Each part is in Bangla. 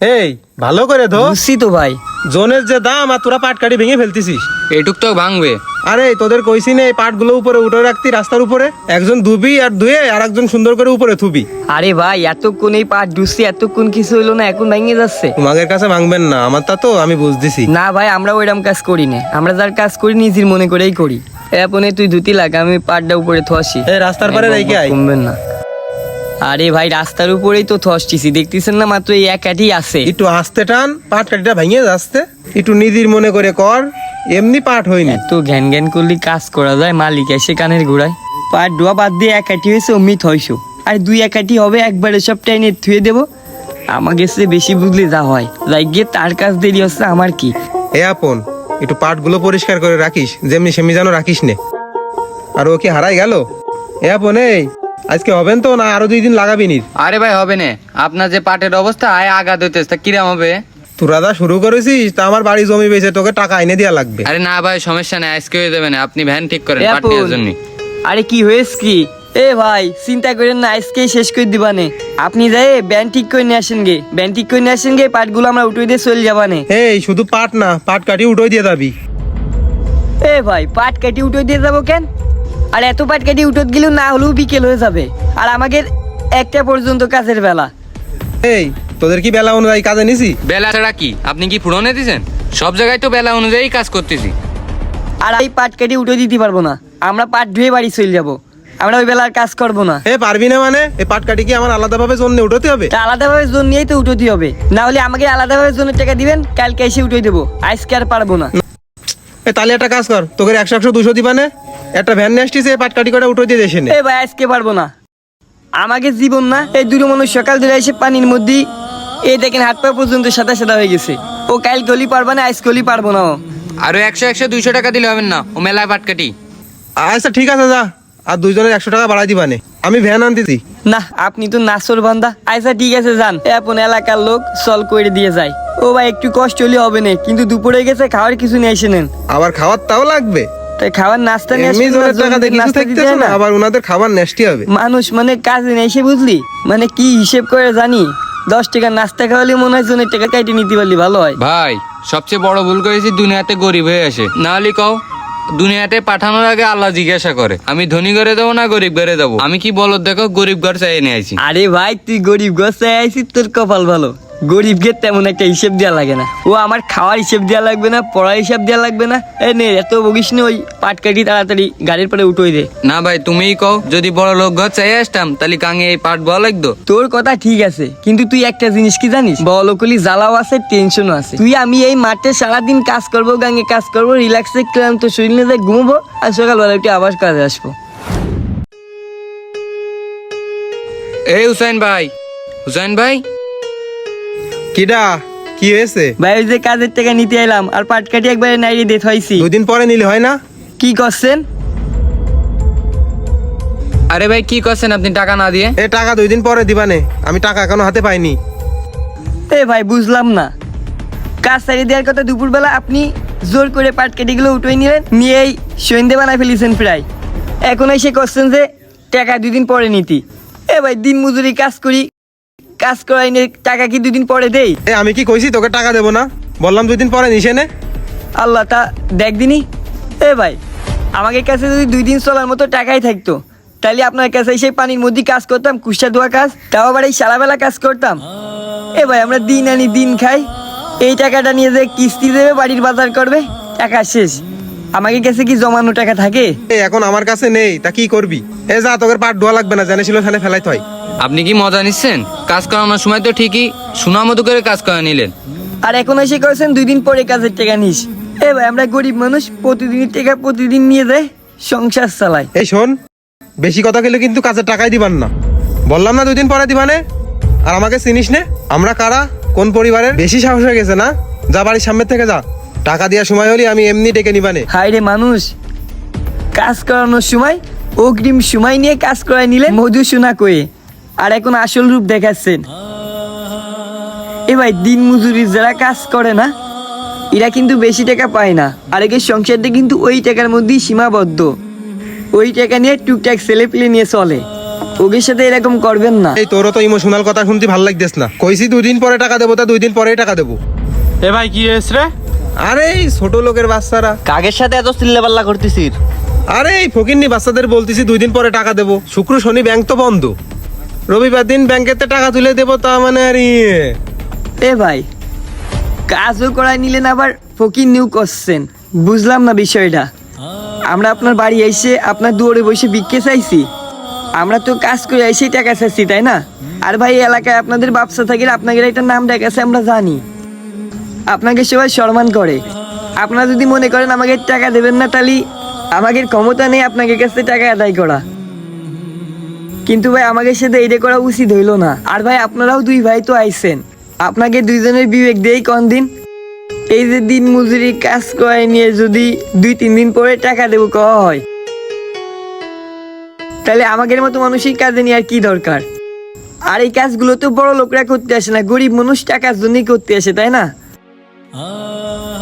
এই ভালো করে ধো। বুঝছি তো ভাই। জোনের যে দাম আর তোরা পাট কাটি ভেঙে ফেলতেছিস। এটুক তো ভাঙবে। আরে তোদের কইছি না এই পাটগুলো উপরে উঠে রাখতি রাস্তার উপরে। একজন ধুবি আর ধুয়ে আর একজন সুন্দর করে উপরে থুবি। আরে ভাই এতক্ষণ এই পাট ডুসছি এতক্ষণ কিছু হইল না এখন ভেঙে যাচ্ছে। তোমাদের কাছে ভাঙবেন না আমার তা তো আমি বুঝতেছি। না ভাই আমরা ওইরকম কাজ করি না। আমরা যার কাজ করি নিজের মনে করেই করি। এপনে তুই ধুতি লাগ আমি পাটটা উপরে থসি এই রাস্তার পারে রেখে আয়। কমবেন না। আরে ভাই রাস্তার উপরেই তো থসটিছি দেখতেছেন না মাত্র এই এক আটি আছে। একটু আস্তে টান পাট কাটিটা ভেঙে যাচ্ছে। একটু নিদির মনে করে কর এমনি পাট হয়নি। তো ঘ্যান ঘ্যান করলে কাজ করা যায় মালিক এসে কানের ঘোড়ায় পাট ডোয়া বাদ দিয়ে এক হয়েছে অমনি থয়শো আর দুই এক হবে একবারে সব টাইনে থুয়ে দেবো। আমাকে সে বেশি বুঝলে যা হয়। যাই গিয়ে তার কাজ দেরি হচ্ছে আমার কি? এ আপন একটু পাটগুলো পরিষ্কার করে রাখিস যেমনি সেমনি যেন রাখিস নে। আর ও কি হারাই গেল? এ আপন এই। আজকে হবেন তো? না আরও দুই দিন লাগাবি নি। আরে ভাই হবে না। আপনার যে পাটের অবস্থা আয় আগা দিতে তা কিরাম হবে? তোরা দা শুরু করেছিস তা আমার বাড়ি জমি বেচে তোকে টাকা এনে দেওয়া লাগবে। আরে না ভাই সমস্যা নেই আজকে হয়ে যাবে না। আপনি ভ্যান ঠিক করেন এ পাট আপন, নেওয়ার জন্য আরে কি হয়েছে কি? এ ভাই চিন্তা করেন না আজকে শেষ করে দিবানে। আপনি যাই ব্যান্ড ঠিক করে নিয়ে আসেন গে। ব্যান্ড ঠিক করে নিয়ে আসেন গে পাটগুলো আমরা উঠে দিয়ে চলে যাবানে। এই শুধু পাট না পাট কাটি উঠোই দিয়ে যাবি। এ ভাই পাট কাটি উঠে দিয়ে যাব কেন? আর এত পাট কাটি উঠে গেলেও না হলেও বিকেল হয়ে যাবে। আর আমাদের একটা পর্যন্ত কাজের বেলা। এই তোদের কি বেলা অনুযায়ী কাজে নিছি? বেলা ছাড়া কি? আপনি কি ফুরনে দিছেন? সব জায়গায় তো বেলা অনুযায়ী কাজ করতেছি। আর এই পাট কাটি উঠে দিতে পারব না। আমরা পাট ধুয়ে বাড়ি চলে যাব। আমরা ওই বেলার কাজ করব না। এ পারবি না মানে? এই পাট কাটি কি আমার আলাদাভাবে জন্য উঠোতে হবে? তা আলাদাভাবে জোন নিয়েই তো উঠে দিতে হবে। না হলে আমাকে আলাদাভাবে জোনের টাকা দিবেন কালকে এসে উঠে দেবো। আজকে আর পারব না। এ তাহলে একটা কাজ কর। তোকে একশো একশো দুশো দিবানে একটা ভ্যান নিয়ে আসছিস এই পাট কাটি করে উঠে দিয়ে দেশে এ ভাই আজকে পারব না। আমাকে জীবন না এই দুটো মানুষ সকাল ধরে এসে পানির মধ্যে এই দেখেন হাত পা পর্যন্ত সাদা সাদা হয়ে গেছে। ও কাল গলি পারবা না আজ গলি পারব না ও। আরও একশো একশো দুইশো টাকা দিলে হবেন না ও মেলায় পাট কাটি আচ্ছা ঠিক আছে যা। আর দুইজনের একশো টাকা বাড়াই দিবানে আমি ভ্যান আনতেছি। না আপনি তো নাসর বান্দা। আচ্ছা ঠিক আছে যান। এখন এলাকার লোক সল করে দিয়ে যায়। ও ভাই একটু কষ্ট হলে হবে না কিন্তু দুপুরে গেছে খাওয়ার কিছু নিয়ে এসে নেন। আবার খাওয়ার তাও লাগবে? তাই খাওয়ার নাস্তা নিয়ে না, টাকা দিয়ে কিছু নাস্তা দিতে থাকতেছে হয় না না। আবার ওনাদের খাবার নেস্টি হবে। মানুষ মানে কাজে নেই এসে বুঝলি? মানে কি হিসেব করে জানি? দশ টাকা নাস্তা খাওয়ালে মনে হয় জনের টাকা কাইটে নিতে পারলি ভালো হয়। ভাই সবচেয়ে বড় ভুল করেছি দুনিয়াতে গরিব হয়ে আসে না হলে কও দুনিয়াতে পাঠানোর আগে আল্লাহ জিজ্ঞাসা করে। আমি ধনী করে দেবো না গরিব ঘরে দেবো আমি কি বলো দেখো গরিব ঘর চাই নিয়ে আইছি। আরে ভাই তুই গরিব গোসাই আইসিস তোর কপাল ভালো। গরিবকে তেমন একটা হিসেব দেওয়া লাগে না। ও আমার খাওয়ার হিসেব দেওয়া লাগবে না পড়ার হিসাব দেওয়া লাগবে না। এ নে এত বকিস নি ওই পাট কাটি তাড়াতাড়ি গাড়ির পরে উঠোই দে। না ভাই তুমিই কও যদি বড় লোক ঘর চাই আসতাম তাহলে কাঙে এই পাট বলা লাগতো। তোর কথা ঠিক আছে কিন্তু তুই একটা জিনিস কি জানিস? বড় বলকলি জ্বালাও আছে টেনশনও আছে। তুই আমি এই মাঠে সারাদিন কাজ করব গাঙে কাজ করব রিল্যাক্সে ক্লান্ত শরীর নিয়ে ঘুমবো আর সকালবেলা একটু আবার কাজে আসব। এই হুসাইন ভাই হুসাইন ভাই? কিডা কি হয়েছে? ভাই ওই যে কাজের টাকা নিতে এলাম আর পাট কাটি একবারে নাইরে দিয়ে হয়েছি দুদিন পরে নিলে হয় না? কি করছেন? আরে ভাই কি করছেন আপনি টাকা না দিয়ে? এ টাকা দুই দিন পরে দিবানে আমি টাকা এখনও হাতে পাইনি। এ ভাই বুঝলাম না। কাজ সারিয়ে দেওয়ার কথা দুপুরবেলা আপনি জোর করে পাট কেটেগুলো উঠে নিলেন নিয়েই সন্ধে বানায় ফেলেছেন প্রায়। এখন এসে করছেন যে টাকা দুদিন পরে নিতি। এ ভাই দিন মজুরি কাজ করি কাজ করাই নিয়ে টাকা কি দুদিন পরে দেই? এ আমি কি কইছি তোকে টাকা দেবো না? বললাম দুই দিন পরে নিসে নে আল্লাহ তা দেখ দিনি। এ ভাই আমাকে কাছে যদি দুই দিন চলার মতো টাকাই থাকতো তাহলে আপনার কাছে সেই পানির মধ্যে কাজ করতাম কুষ্টা ধোয়া কাজ তাও আবার এই সারাবেলা কাজ করতাম। এ ভাই আমরা দিন আনি দিন খাই। এই টাকাটা নিয়ে যে কিস্তি দেবে বাড়ির বাজার করবে টাকা শেষ। আমাকে কাছে কি জমানো টাকা থাকে? এ এখন আমার কাছে নেই তা কি করবি? এ যা তোকে পাট ধোয়া লাগবে না ফেলে ফেলাই হয়। আপনি কি মজা নিচ্ছেন? কাজ করানোর সময় তো ঠিকই শোনা মতো করে কাজ করা নিলেন। আর এখন এসে করেছেন দুই দিন পরে কাজের টাকা নিস। এ ভাই আমরা গরিব মানুষ প্রতিদিনের টাকা প্রতিদিন নিয়ে যায় সংসার চালাই। এই শোন বেশি কথা খেলে কিন্তু কাজের টাকাই দিবান না। বললাম না দুই দিন পরে দিবানে? আর আমাকে চিনিস নে আমরা কারা কোন পরিবারের? বেশি সাহস হয়ে গেছে না? যা বাড়ির সামনে থেকে যা। টাকা দেওয়ার সময় হলে আমি এমনি ডেকে নিবানে। হাই রে মানুষ কাজ করানোর সময় অগ্রিম সময় নিয়ে কাজ করায় নিলে মধু সোনা কয়ে আর এখন আসল রূপ দেখাচ্ছেন। এ ভাই দিন মজুরি যারা কাজ করে না এরা কিন্তু বেশি টাকা পায় না। আর একে সংসারটা কিন্তু ওই টাকার মধ্যেই সীমাবদ্ধ। ওই টাকা নিয়ে টুকটাক ছেলে পেলে নিয়ে চলে। ওদের সাথে এরকম করবেন না। এই তোরও তো ইমোশনাল কথা শুনতে ভালো লাগতেস না। কইছি দুই দিন পরে টাকা দেবো তা দুই দিন পরেই টাকা দেবো। এ ভাই কি হয়েছে রে? আরে এই ছোট লোকের বাচ্চারা। কাগের সাথে এত চিল্লাপাল্লা করতেছিস? আরে এই ফকিন্নি বাচ্চাদের বলতেছি দুই দিন পরে টাকা দেবো। শুক্র শনি ব্যাংক তো বন্ধ। রবিবার দিন ব্যাংকেতে টাকা তুলে দেবো তা মানে আর ইয়ে। এ ভাই, কাজও করায় নিলেন আবার ফকির নিউ করছেন। বুঝলাম না বিষয়টা। আমরা আপনার বাড়ি এসে আপনার দুয়ারে বসে বিক্কে চাইছি। আমরা তো কাজ করে এসে টাকা চাইছি, তাই না? আর ভাই এলাকায় আপনাদের ব্যবসা থাকে আপনাদের একটা নাম ডাকাছে, আমরা জানি। আপনাকে সবাই সম্মান করে। আপনারা যদি মনে করেন আমাকে টাকা দেবেন না, তাহলে আমাদের ক্ষমতা নেই আপনাকে কাছে টাকা আদায় করা। কিন্তু ভাই আমাকে সাথে এইটা করা উচিত হইল না। আর ভাই, আপনারাও দুই ভাই তো আইসেন আপনাকে দুইজনের বিবেক দিয়েই কোন দিন? এই যে দিন মজুরি কাজ করে নিয়ে যদি দুই তিন দিন পরে টাকা দেবো, কওয়া হয়। তাহলে আমাদের মতো মানুষই কাজে নিয়ে আর কি দরকার? আর এই কাজগুলো তো বড় লোকরা করতে আসে না, গরিব মানুষ টাকার জন্যই করতে আসে, তাই না?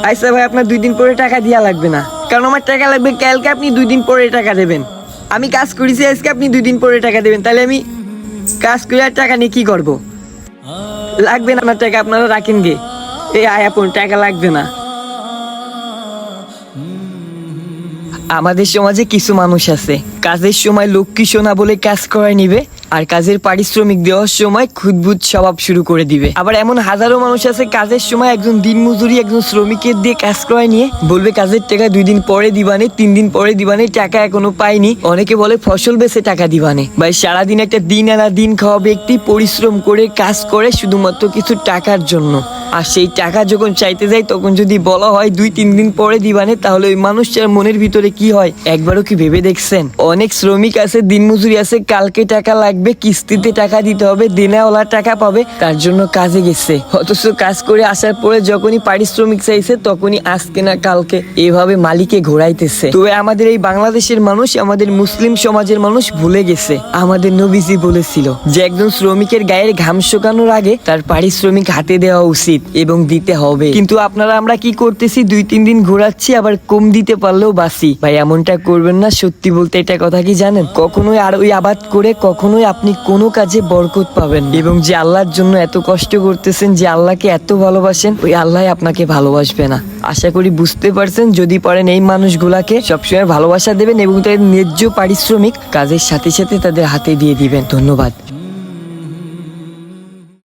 আচ্ছা ভাই, আপনার দুই দিন পরে টাকা দেওয়া লাগবে না। কারণ আমার টাকা লাগবে, কালকে আপনি দুই দিন পরে টাকা দেবেন। আমি কাজ করেছি, আজকে আপনি দুই দিন পরে টাকা দেবেন। তাহলে আমি কাজ করে আর টাকা নিয়ে কি করব? লাগবে না আমার টাকা, আপনারা রাখেন গে। এই আয় আপন, টাকা লাগবে না। আমাদের সমাজে কিছু মানুষ আছে। কাজের সময় লক্ষ্মী সোনা বলে কাজ করায় নিবে। আর কাজের পারিশ্রমিক দেওয়ার সময় খুদবুদ স্বভাব শুরু করে দিবে। আবার এমন হাজারো মানুষ আছে, কাজের সময় একজন দিনমজুরি, একজন শ্রমিকের দিয়ে কাজ করায় নিয়ে বলবে কাজের টাকা দুই দিন পরে দিবানে তিন দিন পরে দিবানে, টাকা এখনও পাইনি। অনেকে বলে ফসল বেচে টাকা দিবানে। ভাই, সারাদিন একটা দিন আনা দিন খাওয়া ব্যক্তি পরিশ্রম করে কাজ করে শুধুমাত্র কিছু টাকার জন্য। আর সেই টাকা যখন চাইতে যায়, তখন যদি বলা হয় দুই, তিন দিন পরে দিবানে, তাহলে ওই মানুষটার মনের ভিতরে কি হয়? একবারও কি ভেবে দেখছেন? অনেক শ্রমিক আছে, দিনমজুরি আছে, কালকে টাকা লাগবে কিস্তিতে টাকা দিতে হবে, দিনেওয়ালা টাকা পাবে, তার জন্য কাজে গেছে। অথচ কাজ করে আসার পরে যখনই পারিশ্রমিক চাইছে, তখনই আজকে না কালকে এভাবে মালিকে ঘোরাইতেছে। তবে আমাদের এই বাংলাদেশের মানুষ, আমাদের মুসলিম সমাজের মানুষ ভুলে গেছে। আমাদের নবীজি বলেছিল যে, একজন শ্রমিকের গায়ের ঘাম শুকানোর আগে তার পারিশ্রমিক হাতে দেওয়া উচিত এবং দিতে হবে। কিন্তু আপনারা, আমরা কি করতেছি? দুই, তিন দিন ঘোরাচ্ছি, আবার কম দিতে পারলেও বাসি ভাই, এমনটা করবেন না, সত্যি বলতে এটা কথা কি জানেন? কখনোই আর ওই আবাদ করে, কখনোই আপনি কোনো কাজে বরকত পাবেন এবং যে আল্লাহর জন্য এত কষ্ট করতেছেন, যে আল্লাহকে এত ভালোবাসেন, ওই আল্লাহ আপনাকে ভালোবাসবে না। আশা করি বুঝতে পারছেন, যদি পারেন এই মানুষগুলাকে সবসময় ভালোবাসা দেবেন এবং তাদের ন্যায্য পারিশ্রমিক কাজের সাথে সাথে তাদের হাতে দিয়ে দিবেন। ধন্যবাদ।